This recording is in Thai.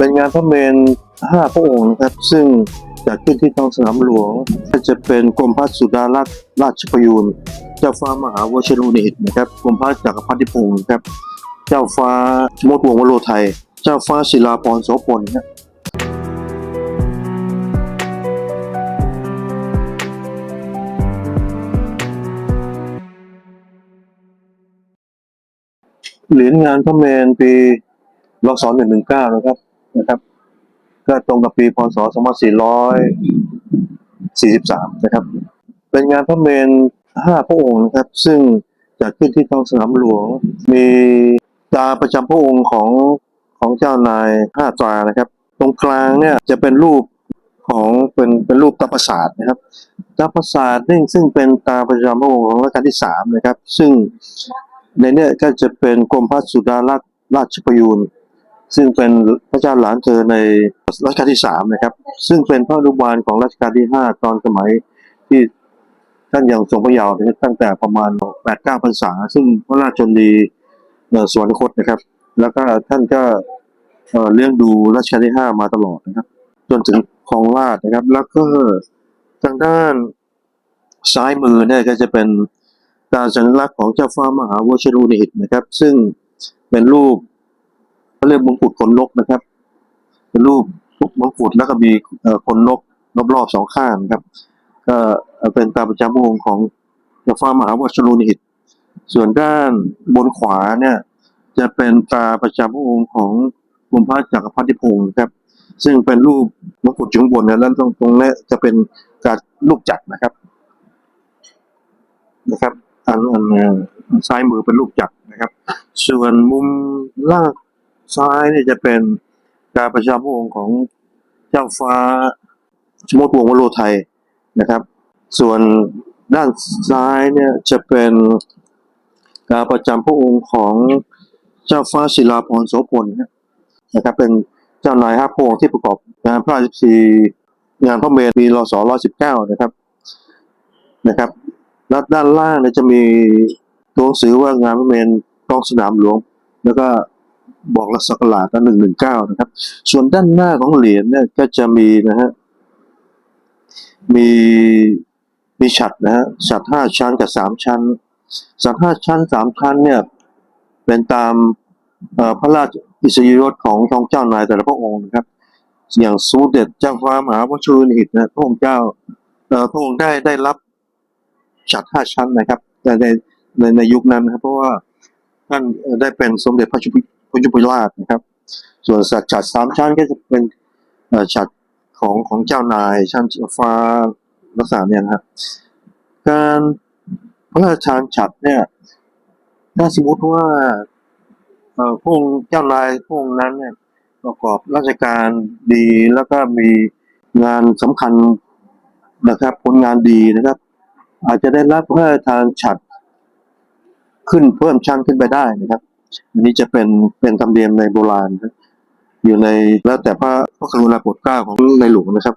เป็นงานพระเมรุห้าพระองค์นะครับ ซึ่งจัดขึ้นที่ท้องสนามหลวงก็จะเป็นกรมพระสุดารัตน์ราชประยูนเจ้าฟ้ามหาวชิรุเนตนะครับ กรมพระจักรพรรดิพงศ์นะครับ เจ้าฟ้ามดวงวโรไทย เจ้าฟ้าศิลาพรโสพลนะครับเหรียญงานพระเมรุปีรศ119นะครับ นะครับ ก็ตรงกับปีพศ 2443 นะครับ เป็นงานพระเมรุห้าพระองค์นะครับ ซึ่งจัดขึ้นที่ท้องสนามหลวง มีตาประจำพระองค์ของของเจ้านายห้าตรานะครับ ตรงกลางเนี่ยจะเป็นรูปของเป็นเป็นรูปตาประสาทนะครับตาประสาทนี่ซึ่งเป็นตาประจำพระองค์ของรัชกาลที่สามนะครับ ซึ่งในเนี้ยก็จะเป็นกรมพระสุดารัตน์ราชประยูน ซึ่งเป็นพระเจ้าหลานเธอในรัชกาลที่สามนะครับ ซึ่งเป็นพระอนุบาลของรัชกาลที่ห้าตอนสมัยที่ท่านยังทรงพระเยาว์นะครับตั้งแต่ประมาณแปดเก้าพรรษา ซึ่งพระราชชนนีเอ่อสวรคตนะครับ แล้วก็ท่านก็เลี้ยงดูรัชกาลที่ห้ามาตลอดนะครับ จนถึงครองราชนะครับ แล้วก็ทางด้านซ้ายมือเนี่ยก็จะเป็นการสัญลักษณ์ของเจ้าฟ้ามหาวชิรุณิตนะครับ ซึ่งเป็นรูป เขาเรียกมงกุฎขนนกนะครับ เป็นรูปมงกุฎแล้วก็มีเอ่อขนนกรอบๆสองข้างนะครับ ก็เป็นตาประจำพระองค์ของเจ้าฟ้ามหาวชิรุณิตส่วนด้านบนขวาเนี่ย จะเป็นตาประจำพระองค์ของกรมพระจักรพรรดิพงศ์นะครับ ซึ่งเป็นรูปมงกุฎอยู่ข้างบนนะแล้วตรงตรงนี้จะเป็นการลูกจักรนะครับ นะครับอันอันซ้ายมือเป็นลูกจักรนะครับ ส่วนมุมล่าง ซ้ายเนี่ยจะเป็นการประชาพระองค์ของเจ้าฟ้าชมดวงศ์วโรไทยนะครับ ส่วนด้านซ้ายเนี่ยจะเป็นการประจำพระองค์ของเจ้าฟ้าศิลาพรโสพลนะครับ เป็นเจ้านายห้าพระองค์ที่ประกอบงานพระราชพิธีงานพระเมรุปีรศ119นะครับนะครับแล้วด้านล่างเนี่ยจะมีตัวหนังสือว่างานพระเมรุท้องสนามหลวง แล้วก็ บอกรักษากลาดหนึ่งหนึ่งเก้านะครับ ส่วนด้านหน้าของเหรียญเนี่ยก็จะมีนะฮะมีมีฉัดนะฮะฉัดห้าชั้นกับสามชั้นฉัดห้าชั้นสามชั้นเนี่ยเป็นตามพระราชอิสริยยศของทองเจ้านายแต่ละพระองค์นะครับ อย่างสมเด็จเจ้าฟ้ามหาวชิรุณิตนะพระองค์เจ้าเอ่อพระองค์ได้ได้รับฉัดห้าชั้นนะครับแต่ในในในยุคนั้นนะครับเพราะว่าท่านได้เป็นสมเด็จพระจุปิ พระจุราชนะครับ ส่วนสัตว์ฉัดสามชั้นก็จะเป็นฉัดของของเจ้านายชั้นฟ้าลักษณะเนี่ยนะครับการพระราชทานฉัดเนี่ยถ้าสมมติว่าพระองค์เจ้านายพระองค์นั้นเนี่ยประกอบราชการดีแล้วก็มีงานสำคัญนะครับ ผลงานดีนะครับ อาจจะได้รับพระราชทานฉัดขึ้นเพิ่มชั้นขึ้นไปได้นะครับ อันนี้จะเป็นเป็นธรรมเนียมในโบราณ อยู่ในแล้วแต่พระพระกรุณาโปรดเกล้าของในหลวงนะครับ